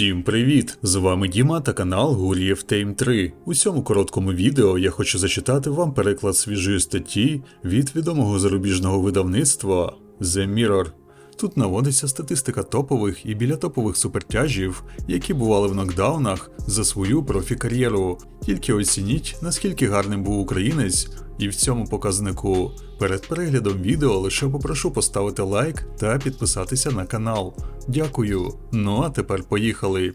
Всім привіт! З вами Діма та канал Гур'єв Тейм 3. У цьому короткому відео я хочу зачитати вам переклад свіжої статті від відомого зарубіжного видавництва The Mirror. Тут наводиться статистика топових і біля топових супертяжів, які бували в нокдаунах за свою профі-кар'єру. Тільки оцініть, наскільки гарним був українець, і в цьому показнику. Перед переглядом відео лише попрошу поставити лайк та підписатися на канал. Дякую. Ну а тепер поїхали.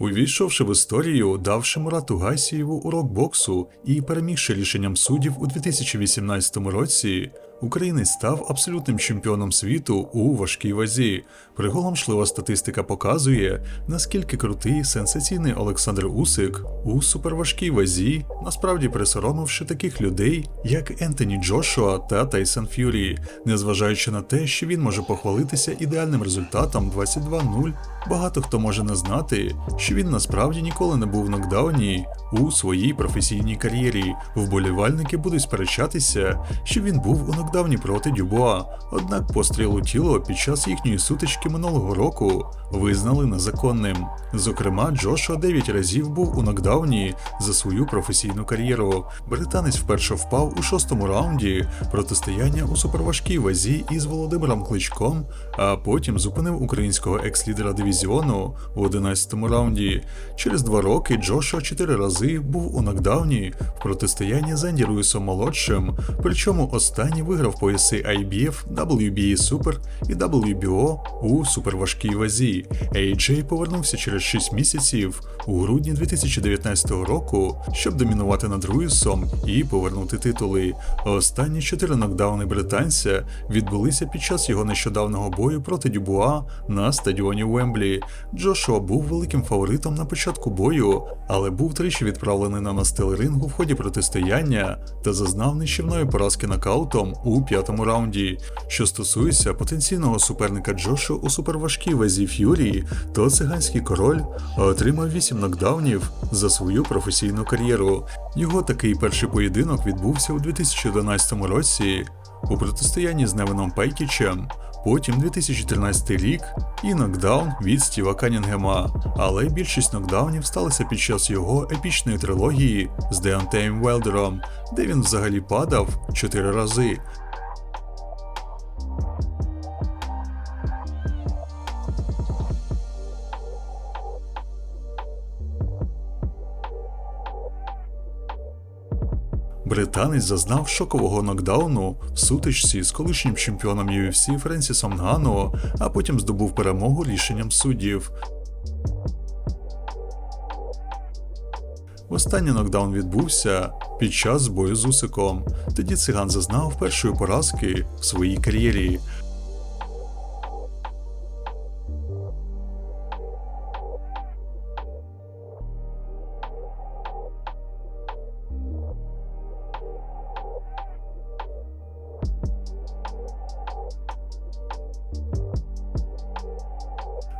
Увійшовши в історію, давши Мурату Гайсієву урок боксу і перемігши рішенням суддів у 2018 році, українець став абсолютним чемпіоном світу у важкій вазі. Приголомшлива статистика показує, наскільки крутий сенсаційний Олександр Усик у суперважкій вазі, насправді присоромивши таких людей, як Ентоні Джошуа та Тайсон Ф'юрі, незважаючи на те, що він може похвалитися ідеальним результатом 22-0, багато хто може не знати, що він насправді ніколи не був в нокдауні у своїй професійній кар'єрі. Вболівальники будуть сперечатися, що він був у нокдауні проти Дюбуа. Однак постріл у тіло під час їхньої сутички минулого року визнали незаконним. Зокрема, Джошуа 9 разів був у нокдауні за свою професійну кар'єру. Британець вперше впав у шостому раунді протистояння у суперважкій вазі із Володимиром Кличком, а потім зупинив українського екс-лідера дивізіону у 11-му раунді. Через два роки Джошуа чотири рази був у нокдауні в протистоянні з Енді Руїсом молодшим, причому останній виграв пояси IBF, WBA Super і WBO у суперважкій вазі. AJ повернувся через 6 місяців у грудні 2019 року, щоб домінувати над Руїсом і повернути титули. Останні чотири нокдауни британця відбулися під час його нещодавнього бою проти Дюбуа на стадіоні Уемблі. Джошуа був великим фаворитом на початку бою, але був тричі відправлений на настил рингу в ході протистояння та зазнав нищівної поразки нокаутом п'ятому раунді. Що стосується потенційного суперника Джошу у суперважкій вазі Ф'юрії, то циганський король отримав 8 нокдаунів за свою професійну кар'єру. Його такий перший поєдинок відбувся у 2011 році у протистоянні з Невином Пейкічем. Потім 2013 рік і нокдаун від Стіва Канінгема. Але більшість нокдаунів сталися під час його епічної трилогії з Деонтеєм Велдером, де він взагалі падав 4 рази. Британець зазнав шокового нокдауну в сутичці з колишнім чемпіоном UFC Френсісом Нгану, а потім здобув перемогу рішенням суддів. Останній нокдаун відбувся під час бою з Усиком. Тоді циган зазнав першої поразки в своїй кар'єрі.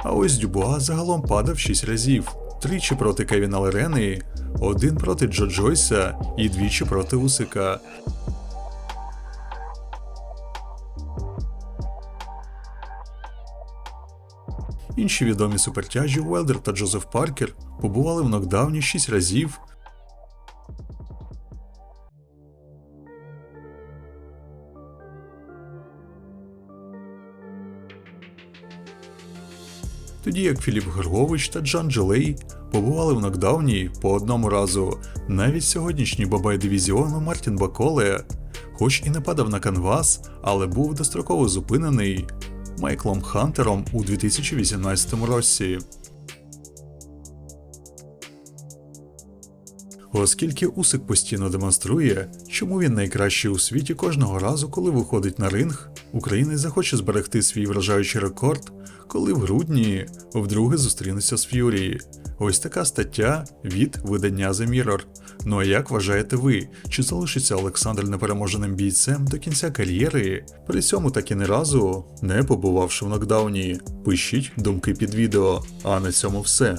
А ось Дюбуа загалом падав 6 разів: тричі проти Кевіна Лерени, один проти Джо Джойса і двічі проти Усика. Інші відомі супертяжі Уелдер та Джозеф Паркер побували в нокдауні 6 разів. Тоді як Філіп Гергович та Джан Джолей побували в нокдауні по одному разу. Навіть сьогоднішній бабай дивізіону Мартін Баколе, хоч і не падав на канвас, але був достроково зупинений Майклом Хантером у 2018 році. Оскільки Усик постійно демонструє, чому він найкращий у світі кожного разу, коли виходить на ринг, українець захоче зберегти свій вражаючий рекорд, коли в грудні вдруге зустрінеться з Ф'юрі. Ось така стаття від видання The Mirror. Ну а як вважаєте ви, чи залишиться Олександр непереможеним бійцем до кінця кар'єри, при цьому так і не разу не побувавши в нокдауні? Пишіть думки під відео. А на цьому все.